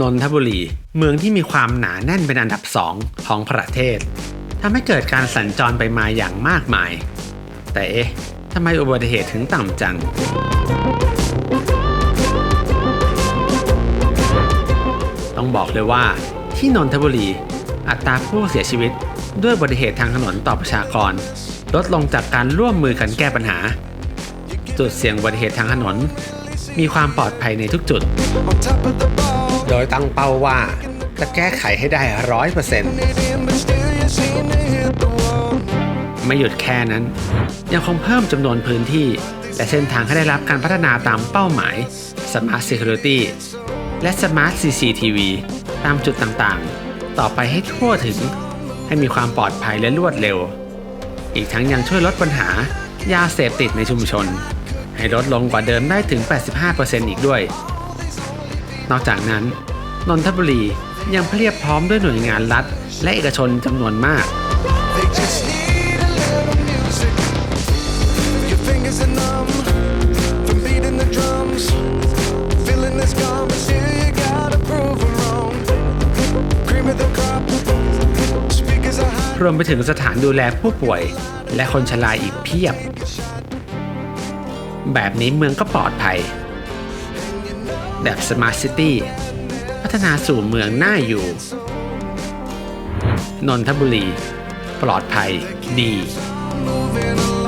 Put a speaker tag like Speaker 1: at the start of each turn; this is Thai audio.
Speaker 1: นนทบุรี เมืองที่มีความหนาแน่นเป็นอันดับสองของประเทศทำให้เกิดการสัญจรไปมาอย่างมากมาย แต่เอ๊ะทำไมอุบัติเหตุถึงต่ำจัง ต้องบอกเลยว่าที่นนทบุรี อัตราผู้เสียชีวิตด้วยอุบัติเหตุทางถนนต่อประชากร ลดลงจากการร่วมมือกันแก้ปัญหา จุดเสี่ยงอุบัติเหตุทางถนน มีความปลอดภัยในทุกจุด โดยตั้งเป้าว่าจะแก้ไขให้ได้ร้อยเปอร์เซ็นต์ไม่หยุดแค่นั้น ยังคงเพิ่มจำนวนพื้นที่ และเส้นทางให้ได้รับการพัฒนาตามเป้าหมาย Smart Security และ Smart CCTV ตามจุดต่างๆ ต่อไปให้ทั่วถึง ให้มีความปลอดภัยและรวดเร็ว อีกทั้งยังช่วยลดปัญหายาเสพติดในชุมชน ให้ลดลงกว่าเดิมได้ถึง 85%อีกด้วย นอกจากนั้น นนทบุรียังเพรียบพร้อมด้วยหน่วยงานรัฐ และเอกชนจำนวนมาก
Speaker 2: They just need a little music. Your fingers are numb from beating the drums. Feeling this calm, but still you gotta prove 'em wrong. Cream of the crop. Speakers are high.
Speaker 1: รวมไปถึงสถานดูแลผู้ป่วย และคนชราอีกเพียบ แบบนี้เมืองก็ปลอดภัย แบบ Smart City พัฒนาสู่เมืองน่าอยู่ นนทบุรี ปลอดภัยดี
Speaker 2: moving along.